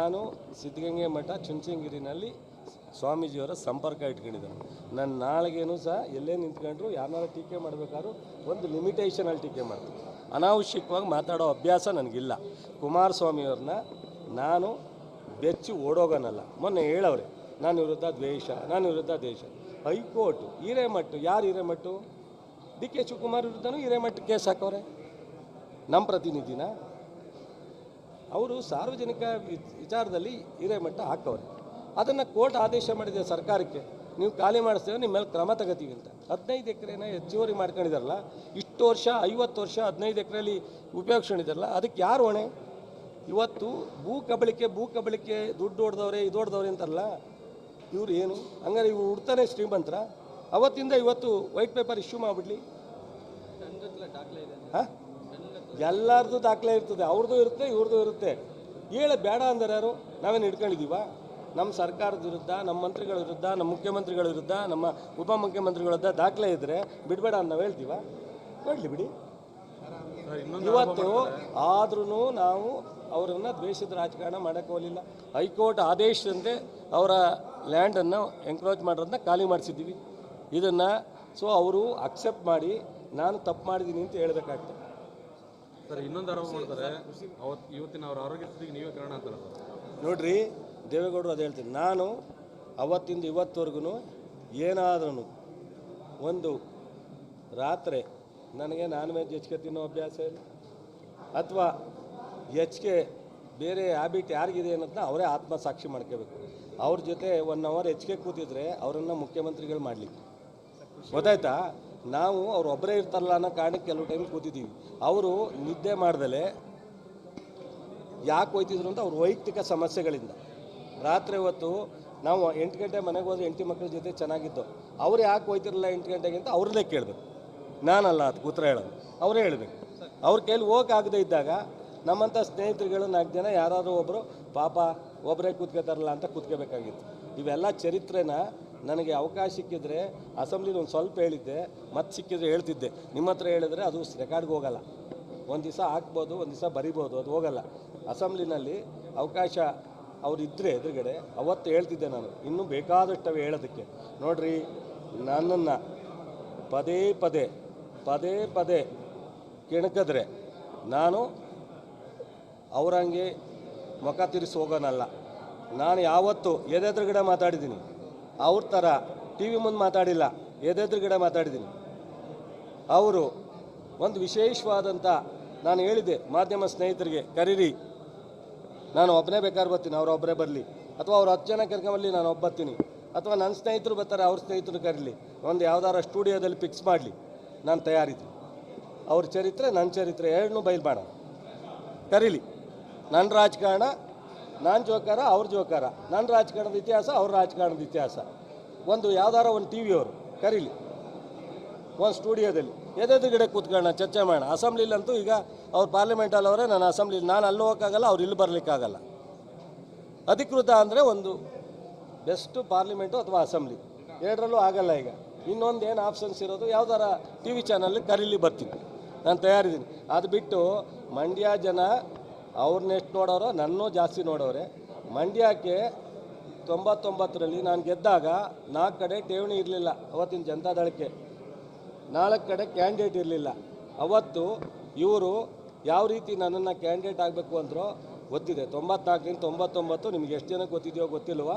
ನಾನು ಸಿದ್ಧಗಂಗೆ ಮಠ ಚುಂಚನಗಿರಿನಲ್ಲಿ ಸ್ವಾಮೀಜಿಯವರ ಸಂಪರ್ಕ ಇಟ್ಕೊಂಡಿದ್ದಾನೆ. ನಾನು ನಾಳೆಗೇನು ಸಹ ಎಲ್ಲೇ ನಿಂತ್ಕೊಂಡ್ರು ಯಾರನ್ನಾರು ಟೀಕೆ ಮಾಡಬೇಕಾದ್ರೂ ಒಂದು ಲಿಮಿಟೇಷನಲ್ಲಿ ಟೀಕೆ ಮಾಡ್ತೀನಿ. ಅನಾವಶ್ಯಕವಾಗಿ ಮಾತಾಡೋ ಅಭ್ಯಾಸ ನನಗಿಲ್ಲ. ಕುಮಾರಸ್ವಾಮಿಯವ್ರನ್ನ ನಾನು ಬೆಚ್ಚಿ ಓಡೋಗೋನಲ್ಲ. ಮೊನ್ನೆ ಹೇಳವ್ರೆ ನಾನು ವಿರುದ್ಧ ದ್ವೇಷ ನಾನು ವಿರುದ್ಧ ದ್ವೇಷ ಹೈಕೋರ್ಟ್, ಹಿರೇಮಠ, ಯಾರು ಹಿರೇಮಠು? ಡಿ ಕೆ ಶಿವಕುಮಾರ್ ವಿರುದ್ಧನೂ ಹಿರೇಮಠ ಕೇಸ್ ಹಾಕವ್ರೆ ನಮ್ಮ ಪ್ರತಿನಿಧಿನ? ಅವರು ಸಾರ್ವಜನಿಕ ವಿಚಾರದಲ್ಲಿ ಹಿರೇಮಟ್ಟ ಹಾಕವ್ರೆ. ಅದನ್ನು ಕೋರ್ಟ್ ಆದೇಶ ಮಾಡಿದೆ ಸರ್ಕಾರಕ್ಕೆ. ನೀವು ಖಾಲಿ ಮಾಡಿಸ್ತೇವೆ ನಿಮ್ಮ ಮೇಲೆ ಕ್ರಮ ತಗೋತೀವಿ ಅಂತ. ಹದಿನೈದು ಎಕರೆನ ಹೆಚ್ಚುವರಿ ಮಾಡ್ಕೊಂಡಿದಾರಲ್ಲ ಇಷ್ಟು ವರ್ಷ ಐವತ್ತು ವರ್ಷ ಹದಿನೈದು ಎಕರೆಯಲ್ಲಿ ಉಪಯೋಗಿಸ್ಕೊಂಡಿದ್ದಾರಲ್ಲ ಅದಕ್ಕೆ ಯಾರು ಹೊಣೆ? ಇವತ್ತು ಭೂ ಕಬಳಿಕೆ ಭೂ ಕಬಳಿಕೆ ದುಡ್ಡು ಹೊಡೆದವ್ರೆ ಇದು ಹೊಡೆದವ್ರೆ ಅಂತಾರಲ್ಲ ಇವ್ರು ಏನು? ಹಂಗಾರೆ ಇವ್ರು ಹುಡ್ತಾನೆ ಶ್ರೀಮಂತರ. ಅವತ್ತಿಂದ ಇವತ್ತು ವೈಟ್ ಪೇಪರ್ ಇಶ್ಯೂ ಮಾಡಿಬಿಡ್ಲಿ. ಹಾಂ? ಎಲ್ಲರದು ದಾಖಲೆ ಇರ್ತದೆ ಅವ್ರದ್ದು ಇರುತ್ತೆ ಇವ್ರದ್ದು ಇರುತ್ತೆ. ಹೇಳ ಬೇಡ ಅಂದರೆ ಯಾರು? ನಾವೇನು ಹಿಡ್ಕೊಂಡಿದ್ದೀವ ನಮ್ಮ ಸರ್ಕಾರದ ವಿರುದ್ಧ ನಮ್ಮ ಮಂತ್ರಿಗಳ ವಿರುದ್ಧ ನಮ್ಮ ಮುಖ್ಯಮಂತ್ರಿಗಳ ವಿರುದ್ಧ, ನಮ್ಮ ಉಪಮುಖ್ಯಮಂತ್ರಿಗಳ ವಿರುದ್ಧ ದಾಖಲೆ ಇದ್ದರೆ ಬಿಡಬೇಡ ಅಂತ ನಾವು ಹೇಳ್ತೀವ? ಕೊಡಲಿ ಬಿಡಿ. ಇವತ್ತು ಆದ್ರೂ ನಾವು ಅವರನ್ನು ದ್ವೇಷದ ರಾಜಕಾರಣ ಮಾಡೋಕ್ಕೆ ಹೋಗಲಿಲ್ಲ. ಹೈಕೋರ್ಟ್ ಆದೇಶದಂತೆ ಅವರ ಲ್ಯಾಂಡನ್ನು ಎಂಕ್ರೋಚ್ ಮಾಡೋದನ್ನ ಖಾಲಿ ಮಾಡಿಸಿದ್ದೀವಿ. ಇದನ್ನು ಸೊ ಅವರು ಅಕ್ಸೆಪ್ಟ್ ಮಾಡಿ, ನಾನು ತಪ್ಪು ಮಾಡಿದ್ದೀನಿ ಅಂತ ಹೇಳ್ಬೇಕಾಗ್ತದೆ. ಸರ್, ಇನ್ನೊಂದು ಆರೋಪ ಮಾಡ್ತಾರೆ. ಅವತ್ತು ಇವತ್ತಿನ ಅವ್ರ ಆರೋಗ್ಯ ಸ್ಥಿತಿಗೆ ನೀವೇ ಕಾರಣ ಅಂತಾರೆ ನೋಡ್ರಿ, ದೇವೇಗೌಡರು ಅದು ಹೇಳ್ತೀನಿ. ನಾನು ಅವತ್ತಿಂದ ಇವತ್ತವರೆಗೂ ಏನಾದ್ರೂ ಒಂದು ರಾತ್ರಿ ನನಗೆ ನಾನ್ ವೆಜ್ ಹೆಚ್ಚಿಗೆ ತಿನ್ನೋ ಅಭ್ಯಾಸ ಇಲ್ಲ. ಅಥವಾ ಹೆಚ್ಚಿಗೆ ಬೇರೆ ಹ್ಯಾಬಿಟ್ ಯಾರಿಗಿದೆ ಅನ್ನೋದನ್ನ ಅವರೇ ಆತ್ಮಸಾಕ್ಷಿ ಮಾಡ್ಕೋಬೇಕು. ಅವ್ರ ಜೊತೆ ಒನ್ ಅವರ್ ಹೆಚ್ಚಿಗೆ ಕೂತಿದ್ರೆ ಅವರನ್ನು ಮುಖ್ಯಮಂತ್ರಿಗಳು ಮಾಡಲಿಕ್ಕೆ. ಗೊತ್ತಾಯ್ತಾ? ನಾವು ಅವ್ರು ಒಬ್ಬರೇ ಇರ್ತಾರಲ್ಲ ಅನ್ನೋ ಕಾರಣಕ್ಕೆ ಕೆಲವು ಟೈಮ್ ಕೂತಿದ್ದೀವಿ. ಅವರು ನಿದ್ದೆ ಮಾಡ್ದಲೆ ಯಾಕೆ ಹೋಯ್ತಿದ್ರು ಅಂತ ಅವ್ರ ವೈಯಕ್ತಿಕ ಸಮಸ್ಯೆಗಳಿಂದ. ರಾತ್ರಿ ಹೊತ್ತು ನಾವು ಎಂಟು ಗಂಟೆ ಮನೆಗೆ ಹೋದ್ರೆ ಹೆಂಡತಿ ಮಕ್ಕಳ ಜೊತೆ ಚೆನ್ನಾಗಿದ್ದು, ಅವ್ರು ಯಾಕೆ ಹೋಯ್ತಿರಲಿಲ್ಲ ಎಂಟು ಗಂಟೆಗೆ ಅಂತ ಅವ್ರನ್ನೇ ಕೇಳಬೇಕು. ನಾನಲ್ಲ ಅದು ಕೂತ್ರ ಹೇಳೋದು. ಅವರೇ ಹೇಳಬೇಕು. ಅವ್ರ ಕೈಲಿ ಹೋಗಕ್ಕಾಗದೇ ಇದ್ದಾಗ ನಮ್ಮಂಥ ಸ್ನೇಹಿತರುಗಳು ನಾಲ್ಕು ಜನ ಯಾರಾದರೂ ಒಬ್ಬರು ಪಾಪ ಒಬ್ಬರೇ ಕೂತ್ಕೋತಾರಲ್ಲ ಅಂತ ಕೂತ್ಕೋಬೇಕಾಗಿತ್ತು. ಇವೆಲ್ಲ ಚರಿತ್ರೆನ ನನಗೆ ಅವಕಾಶ ಸಿಕ್ಕಿದ್ರೆ ಅಸೆಂಬ್ಲಿಲಿ ಒಂದು ಸ್ವಲ್ಪ ಹೇಳಿದ್ದೆ ಮತ್ತೆ ಸಿಕ್ಕಿದ್ರೆ ಹೇಳ್ತಿದ್ದೆ. ನಿಮ್ಮ ಹತ್ರ ಹೇಳಿದ್ರೆ ಅದು ರೆಕಾರ್ಡ್ಗೆ ಹೋಗಲ್ಲ. ಒಂದು ದಿವಸ ಹಾಕ್ಬೋದು, ಒಂದು ದಿವಸ ಬರಿಬೋದು, ಅದು ಹೋಗಲ್ಲ. ಅಸೆಂಬ್ಲಿನಲ್ಲಿ ಅವಕಾಶ ಅವ್ರು ಇದ್ದರೆ ಎದುರುಗಡೆ, ಅವತ್ತು ಹೇಳ್ತಿದ್ದೆ ನಾನು. ಇನ್ನೂ ಬೇಕಾದಷ್ಟವೆ ಹೇಳೋದಕ್ಕೆ. ನೋಡ್ರಿ, ನನ್ನನ್ನು ಪದೇ ಪದೇ ಪದೇ ಪದೇ ಕೆಣಕಿದ್ರೆ ನಾನು ಅವರಂಗೆ ಮುಖ ತಿರ್ಸಿ ಹೋಗೋನಲ್ಲ. ನಾನು ಯಾವತ್ತು ಎದೆದ್ರಗಡೆ ಮಾತಾಡಿದ್ದೀನಿ. ಅವ್ರ ಥರ ಟಿ ವಿ ಮುಂದೆ ಮಾತಾಡಿಲ್ಲ, ಎದೆದುರುಗಡೆ ಮಾತಾಡಿದ್ದೀನಿ. ಅವರು ಒಂದು ವಿಶೇಷವಾದಂಥ ನಾನು ಹೇಳಿದ್ದೆ ಮಾಧ್ಯಮ ಸ್ನೇಹಿತರಿಗೆ, ಕರೀರಿ, ನಾನು ಒಬ್ಬನೇ ಬೇಕಾದ್ರೆ ಬರ್ತೀನಿ, ಅವ್ರು ಒಬ್ಬರೇ ಬರಲಿ. ಅಥವಾ ಅವ್ರು ಹತ್ತು ಜನ ಕರ್ಕೊಂಬರಲಿ ನಾನು ಒಬ್ಬ ಬರ್ತೀನಿ. ಅಥವಾ ನನ್ನ ಸ್ನೇಹಿತರು ಬರ್ತಾರೆ, ಅವ್ರ ಸ್ನೇಹಿತರು ಕರೀಲಿ. ಒಂದು ಯಾವ್ದಾರ ಸ್ಟುಡಿಯೋದಲ್ಲಿ ಫಿಕ್ಸ್ ಮಾಡಲಿ. ನಾನು ತಯಾರಿದ್ದೀನಿ ಅವ್ರ ಚರಿತ್ರೆ ನನ್ನ ಚರಿತ್ರೆ ಎರಡನ್ನೂ ಬಯಲು ಮಾಡೋಣ. ಕರೀಲಿ. ನನ್ನ ರಾಜಕಾರಣ ನಾನು ಜೋಕಾರ, ಅವ್ರ ಜೋಕಾರ. ನನ್ನ ರಾಜಕಾರಣದ ಇತಿಹಾಸ, ಅವ್ರ ರಾಜಕಾರಣದ ಇತಿಹಾಸ. ಒಂದು ಯಾವ್ದಾರ ಒಂದು ಟಿ ವಿಯವರು ಕರೀಲಿ. ಒಂದು ಸ್ಟುಡಿಯೋದಲ್ಲಿ. ಎದೆದುರುಗಡೆ ಕೂತ್ಕೊಳ್ಳೋಣ, ಚರ್ಚೆ ಮಾಡೋಣ. ಅಸೆಂಬ್ಲಿಲಂತೂ ಈಗ ಅವ್ರು ಪಾರ್ಲಿಮೆಂಟಲ್ಲಿ ಅವರೇ ನಾನು ಅಸೆಂಬ್ಲಿ ನಾನು ಅಲ್ಲಿ ಹೋಗೋಕ್ಕಾಗಲ್ಲ, ಅವ್ರು ಇಲ್ಲಿ ಬರಲಿಕ್ಕಾಗಲ್ಲ. ಅಧಿಕೃತ ಅಂದರೆ ಒಂದು ಬೆಸ್ಟ್ ಪಾರ್ಲಿಮೆಂಟು ಅಥವಾ ಅಸೆಂಬ್ಲಿ. ಎರಡರಲ್ಲೂ ಆಗಲ್ಲ ಈಗ. ಇನ್ನೊಂದು ಏನು ಆಪ್ಷನ್ಸ್ ಇರೋದು, ಯಾವ್ದಾರ ಟಿ ವಿ ಚಾನಲ್ ಕರೀಲಿ ಬರ್ತೀನಿ. ನಾನು ತಯಾರಿದ್ದೀನಿ. ಅದು ಬಿಟ್ಟು ಮಂಡ್ಯ ಜನ ಅವ್ರನ್ನ ಎಷ್ಟು ನೋಡೋರು ನನ್ನೂ ಜಾಸ್ತಿ ನೋಡೋರೆ ಮಂಡ್ಯಕ್ಕೆ ತೊಂಬತ್ತೊಂಬತ್ತರಲ್ಲಿ ನಾನು ಗೆದ್ದಾಗ ನಾಲ್ಕು ಕಡೆ ಠೇವಣಿ ಇರಲಿಲ್ಲ ಅವತ್ತಿನ ಜನತಾದಳಕ್ಕೆ ನಾಲ್ಕು ಕಡೆ ಕ್ಯಾಂಡಿಡೇಟ್ ಇರಲಿಲ್ಲ. ಅವತ್ತು ಇವರು ಯಾವ ರೀತಿ ನನ್ನನ್ನು ಕ್ಯಾಂಡಿಡೇಟ್ ಆಗಬೇಕು ಅಂದ್ರೋ ಗೊತ್ತಿದೆ. ತೊಂಬತ್ನಾಲ್ಕರಿಂದ ತೊಂಬತ್ತೊಂಬತ್ತು ನಿಮ್ಗೆ ಎಷ್ಟು ಜನಕ್ಕೆ ಗೊತ್ತಿದೆಯೋ ಗೊತ್ತಿಲ್ವಾ?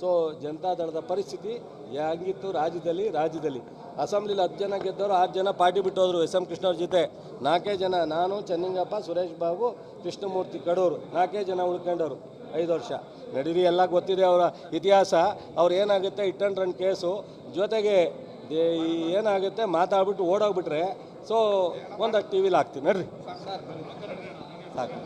ಸೊ ಜನತಾದಳದ ಪರಿಸ್ಥಿತಿ ಹೇಗಿತ್ತು ರಾಜ್ಯದಲ್ಲಿ? ರಾಜ್ಯದಲ್ಲಿ. ಅಸೆಂಬ್ಲಿಲಿ ಹತ್ತು ಜನ ಗೆದ್ದವರು ಆರು ಜನ ಪಾರ್ಟಿ ಬಿಟ್ಟೋದ್ರು ಎಸ್ ಎಂ ಕೃಷ್ಣವ್ರ ಜೊತೆ. ನಾಲ್ಕೇ ಜನ ನಾನು, ಚೆನ್ನಿಂಗಪ್ಪ, ಸುರೇಶ್ ಬಾಬು, ಕೃಷ್ಣಮೂರ್ತಿ ಕಡೂರು. ನಾಲ್ಕೇ ಜನ ಉಳ್ಕೊಂಡವರು ಐದು ವರ್ಷ. ನಡೀರಿ, ಎಲ್ಲ ಗೊತ್ತಿದೆ ಅವರ ಇತಿಹಾಸ. ಅವ್ರು ಏನಾಗುತ್ತೆ ಇಟ್ ಆ್ಯಂಡ್ ರನ್ ಕೇಸು. ಜೊತೆಗೆ ಏನಾಗುತ್ತೆ, ಮಾತಾಡ್ಬಿಟ್ಟು ಓಡೋಗ್ಬಿಟ್ರೆ ಸೊ ಒಂದಷ್ಟು ಟಿ ವಿಲಿ ಹಾಕ್ತೀನಿ. ನಡ್ರಿ. ಸಾಕು.